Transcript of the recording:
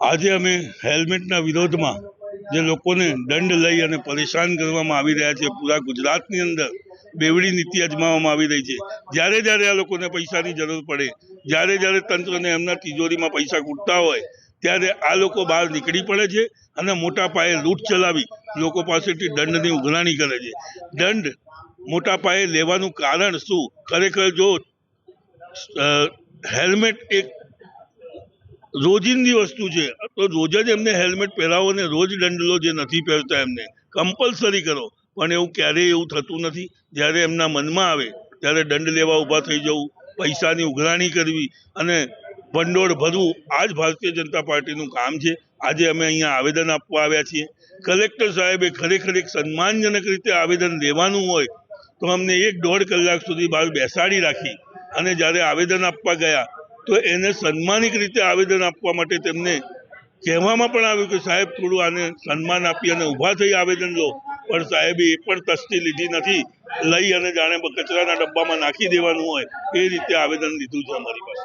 આજે અમે હેલ્મેટના વિરોધમાં જે લોકોને દંડ લઈ અને પરેશાન કરવામાં આવી રહ્યા છે, પૂરા ગુજરાતની અંદર બેવડી નીતિ અજમાવવામાં આવી રહી છે. જ્યારે જ્યારે આ લોકોને પૈસાની જરૂર પડે, જ્યારે જ્યારે તંત્રને એમના તિજોરીમાં પૈસા ખૂટતા હોય, ત્યારે આ લોકો બહાર નીકળી પડે છે અને મોટા પાયે લૂંટ ચલાવી લોકો પાસેથી દંડની ઉઘરાણી કરે છે. દંડ મોટા પાયે લેવાનું કારણ શું? ખરેખર જો હેલ્મેટ એક રોજિંદી વસ્તુ છે. તો રોજ જ એમને હેલ્મેટ પહેરાવો ને રોજ દંડ લો જે નથી પહેરતા એમને કમ્પલસરી કરો. પણ એવું ક્યારેય એવું થતું નથી. જ્યારે એમના મનમાં આવે, ત્યારે દંડ લેવા ઊભા થઈ જવું, પૈસાની ઉઘરાણી કરવી અને ભંડોળ ભરવું, આ જ ભારતીય જનતા પાર્ટીનું કામ છે. આજે અમે અહીંયા આવેદન આપવા આવ્યા છીએ. કલેક્ટર સાહેબે ખરેખર એક સન્માનજનક રીતે આવેદન લેવાનું હોય, તો અમને એક દોઢ કલાક સુધી બહાર બેસાડી રાખી. અને જ્યારે આવેદન આપવા ગયા તો એને સન્માનિક રીતે આવેદન આપવા માટે તેમને કહેવામાં પણ આવ્યું કે સાહેબ, થોડું આને સન્માન આપી અને ઊભા થઈ આવેદન લો. પણ સાહેબે, એ પણ તસ્તી લીધી નથી. લઈ અને જાણે કચરાના ડબ્બામાં નાખી દેવાનું હોય. એ રીતે આવેદન લીધું છે અમારી પાસે.